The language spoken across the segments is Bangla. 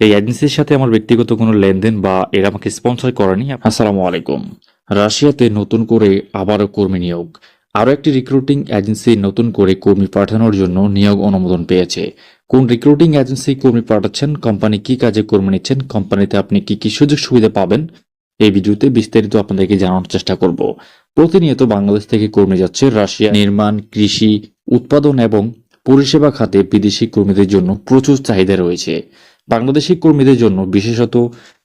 এই এজেন্সির সাথে আমার ব্যক্তিগত কোনো লেনদেন বা এরা আমাকে স্পন্সর করেনি আসসালামু আলাইকুম। রাশিয়াতে নতুন করে আবারও কর্মী নিয়োগ। আরও একটি রিক্রুটিং এজেন্সি নতুন করে কর্মী পাঠানোর জন্য নিয়োগ অনুমোদন পেয়েছে। কোন রিক্রুটিং এজেন্সি কর্মী পাঠাচ্ছেন? কোম্পানি কি কাজে কর্মী নিচ্ছেন? কোম্পানিতে আপনি কি কি সুযোগ সুবিধা পাবেন? এই ভিডিওতে বিস্তারিত আপনাদেরকে জানানোর চেষ্টা করব। প্রতিনিয়ত বাংলাদেশ থেকে কর্মী যাচ্ছে রাশিয়া নির্মাণ, কৃষি, উৎপাদন এবং পরিষেবা খাতে বিদেশি কর্মীদের জন্য প্রচুর চাহিদা রয়েছে। বাংলাদেশি কর্মীদের জন্য বিশেষত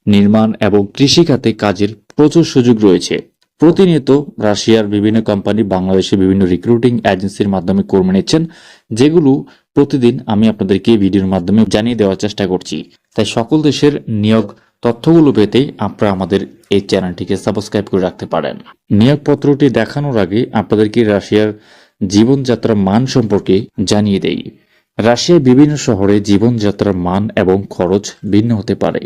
নির্মাণ এবং কৃষি খাতে কাজের প্রচুর সুযোগ রয়েছে। প্রতিনিয়ত রাশিয়ার বিভিন্ন কোম্পানি বাংলাদেশে বিভিন্ন রিক্রুটিং এজেন্সির মাধ্যমে কর্মী নিচ্ছেন, যেগুলো প্রতিদিন আমি আপনাদেরকে ভিডিওর মাধ্যমে জানিয়ে দেওয়ার চেষ্টা করছি। তাই সকল দেশের নিয়োগ তথ্যগুলো পেতে আপনারা আমাদের এই চ্যানেলটিকে সাবস্ক্রাইব করে রাখতে পারেন। নিয়োগপত্রটি দেখানোর আগে আপনাদেরকে রাশিয়ার জীবনযাত্রার মান সম্পর্কে জানিয়ে দেই। রাশিয়ার বিভিন্ন শহরে জীবনযাত্রার মান এবং খরচ ভিন্ন হতে পারে।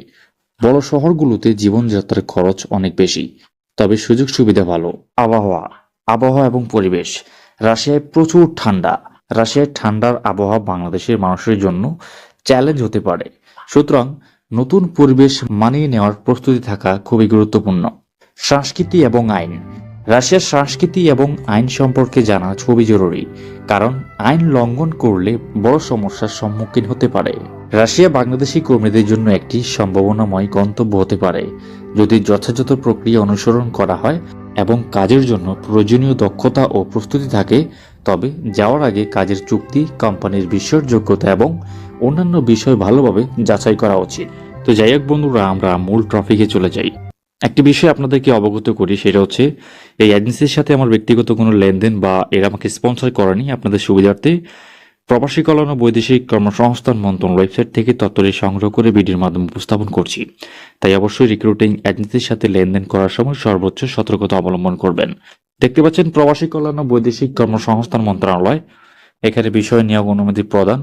বড় শহরগুলোতে জীবনযাত্রার খরচ অনেক বেশি, তবে সুযোগ সুবিধা ভালো। আবহাওয়া আবহাওয়া এবং পরিবেশ। রাশিয়ায় প্রচুর ঠান্ডা। রাশিয়ায় ঠান্ডার আবহাওয়া বাংলাদেশের মানুষের জন্য চ্যালেঞ্জ হতে পারে। সুতরাং নতুন পরিবেশ মানিয়ে নেওয়ার প্রস্তুতি থাকা খুবই গুরুত্বপূর্ণ। সংস্কৃতি এবং আইন। রাশিয়ার সংস্কৃতি এবং আইন সম্পর্কে জানা খুবই জরুরি, কারণ আইন লঙ্ঘন করলে বড় সমস্যার সম্মুখীন হতে পারে। রাশিয়া বাংলাদেশি কর্মীদের জন্য একটি সম্ভাবনাময় গন্তব্য হতে পারে, যদি যথাযথ প্রক্রিয়া অনুসরণ করা হয় এবং কাজের জন্য প্রয়োজনীয় দক্ষতা ও প্রস্তুতি থাকে, তবে যাওয়ার আগে কাজের চুক্তি, কোম্পানির বিশ্বাসযোগ্যতা এবং অন্যান্য বিষয় ভালোভাবে যাচাই করা উচিত। তো যাই হোক বন্ধুরা, আমরা মূল ট্রফিকে চলে যাই। একটি বিষয় আপনাদেরকে অবগত করি, সেটা হচ্ছে এই এজেন্সির সাথে আমার ব্যক্তিগত কোনো লেনদেন বা এরা আমাকে স্পন্সর করেনি। আপনাদের সুবিধার্থে প্রবাসী কল্যাণ ও বৈদেশিক কর্মসংস্থান মন্ত্রণালয় ওয়েবসাইট থেকে তথ্যটি সংগ্রহ করে ভিডিওর মাধ্যমে উপস্থাপন করছি। তাই অবশ্যই রিক্রুটিং এজেন্সির সাথে লেনদেন করার সময় সর্বোচ্চ সতর্কতা অবলম্বন করবেন। দেখতে পাচ্ছেন, প্রবাসী কল্যাণ ও বৈদেশিক কর্মসংস্থান মন্ত্রণালয় এখানে বিষয় নিয়োগ অনুমতি প্রদান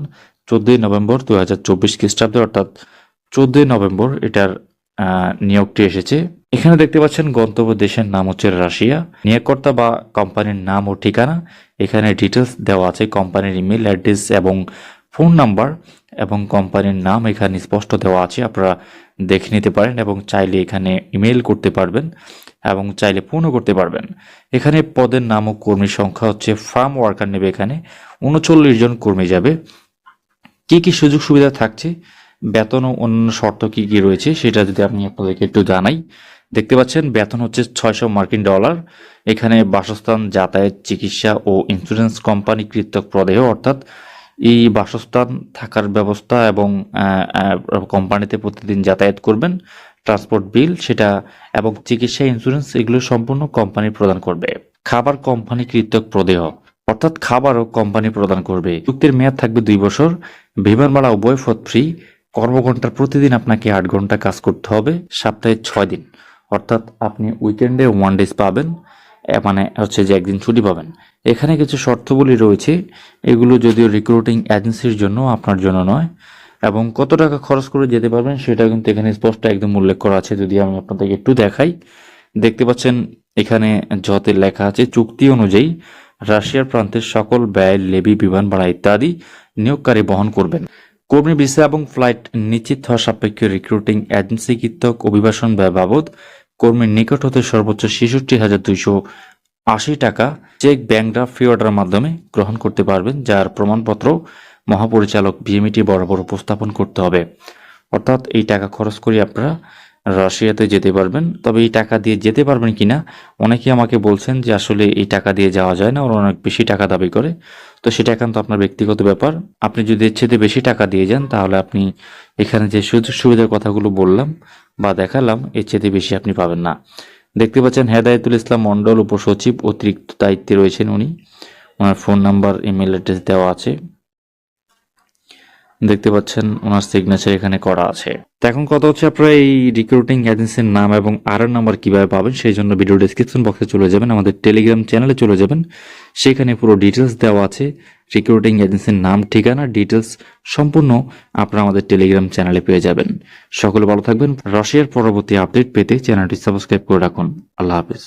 চোদ্দই নভেম্বর দু হাজার চব্বিশ খ্রিস্টাব্দে, অর্থাৎ চোদ্দই নভেম্বর এটার নিয়োগটি এসেছে। এখানে দেখতে পাচ্ছেন গন্তব্য দেশের নাম হচ্ছে রাশিয়া। নিয়োগকর্তা বা কোম্পানির নাম ও ঠিকানা, এখানে ডিটেলস দেওয়া আছে, কোম্পানির ইমেল অ্যাড্রেস এবং ফোন নাম্বার এবং কোম্পানির নাম এখানে স্পষ্ট দেওয়া আছে, আপনারা দেখে নিতে পারেন এবং চাইলে এখানে ইমেল করতে পারবেন এবং চাইলে ফোনও করতে পারবেন। এখানে পদের নাম ও কর্মীর সংখ্যা হচ্ছে ফার্ম ওয়ার্কার নেবে এখানে, উনচল্লিশ জন কর্মী যাবে। কি কি সুযোগ সুবিধা থাকছে, বেতন ও অন্যান্য শর্ত কি কি রয়েছে, সেটা যদি আমি আপনাদেরকে একটু জানাই দেখতে পাচ্ছেন, বেতন হচ্ছে ছয়শো মার্কিন ডলার। এখানে বাসস্থান, যাতায়াত, চিকিৎসা ও ইন্স্যুরেন্স কোম্পানি কৃতক প্রদেহ, অর্থাৎ এই বাসস্থান থাকার ব্যবস্থা এবং কোম্পানিতে প্রতিদিন যাতায়াত করবেন ট্রান্সপোর্ট বিল সেটা এবং চিকিৎসা ইন্স্যুরেন্স এগুলো সম্পূর্ণ কোম্পানি প্রদান করবে। খাবার কোম্পানি কৃতক প্রদেহ, অর্থাৎ খাবারও কোম্পানি প্রদান করবে। চুক্তির মেয়াদ থাকবে দুই বছর বিমান ভাড়া উভয় ফ্রি কর্মঘণ্টার প্রতিদিন আপনাকে আট ঘণ্টা কাজ করতে হবে, সপ্তাহে ছয় দিন। অর্থাৎ আপনি উইকেন্ডে ওয়ান ডেজ পাবেন মানে হচ্ছে যে একদিন ছুটি পাবেন। এখানে কিছু শর্তগুলি রয়েছে, এগুলো যদিও রিক্রুটিং এজেন্সির জন্য আপনার জন্য নয়, এবং কত টাকা খরচ করে যেতে পারবেন সেটা কিন্তু এখানে স্পষ্ট একদম উল্লেখ করা আছে, যদি আমি আপনাদেরকে একটু দেখাই। দেখতে পাচ্ছেন, এখানে যতে লেখা আছে, চুক্তি অনুযায়ী রাশিয়ার প্রান্তের সকল ব্যয়, লেবি, বিমান ভাড়া ইত্যাদি নিয়োগকারী বহন করবেন। কর্মী ভিসা এবং ফ্লাইট নিশ্চিত হওয়া সাপেক্ষে রিক্রুটিং এজেন্সি কৃতক অভিবাসন ব্যয় বাবদ কর্মীর নিকট হতে সর্বোচ্চ ছেষট্টি হাজার দুইশো আশি টাকা চেক ব্যাংক ড্রাফট ফি অর্ডারের মাধ্যমে গ্রহণ করতে পারবেন, যার প্রমাণপত্র মহাপরিচালক বিএমইটি বরাবর উপস্থাপন করতে হবে। অর্থাৎ এই টাকা খরচ করে আপনারা রাশিয়াতে যেতে পারবেন। তবে এই টাকা দিয়ে যেতে পারবেন কিনা, অনেকেই আমাকে বলছেন যে আসলে এই টাকা দিয়ে যাওয়া যায় না, ওরা অনেক বেশি টাকা দাবি করে। তো সেটা একান্ত আপনার ব্যক্তিগত ব্যাপার। আপনি যদি চেয়ে বেশি টাকা দিয়ে যান, তাহলে আপনি এখানে যে সুযোগ সুবিধার কথাগুলো বললাম বা দেখালাম, এর চেয়ে বেশি আপনি পাবেন না। দেখতে পাচ্ছেন হেদায়তুল ইসলাম মন্ডল উপসচিব অতিরিক্ত দায়িত্বে রয়েছেন উনি। ওনার ফোন নাম্বার, ইমেল অ্যাড্রেস দেওয়া আছে। দেখতে পাচ্ছেন ওনার সিগনেচার এখানে করা আছে। তো এখন কথা হচ্ছে আপনারা এই রিক্রুটিং এজেন্সির নাম এবং আর নাম্বার কীভাবে পাবেন, সেই জন্য ভিডিও ডিসক্রিপশন বক্সে চলে যাবেন, আমাদের টেলিগ্রাম চ্যানেলে চলে যাবেন। সেখানে পুরো ডিটেলস দেওয়া আছে রিক্রুটিং এজেন্সির নাম, ঠিকানা ডিটেলস সম্পূর্ণ আপনারা আমাদের টেলিগ্রাম চ্যানেলে পেয়ে যাবেন। সকলে ভালো থাকবেন, রাশিয়ার পরবর্তী আপডেট পেতে চ্যানেলটি সাবস্ক্রাইব করে রাখুন। আল্লাহ হাফিজ।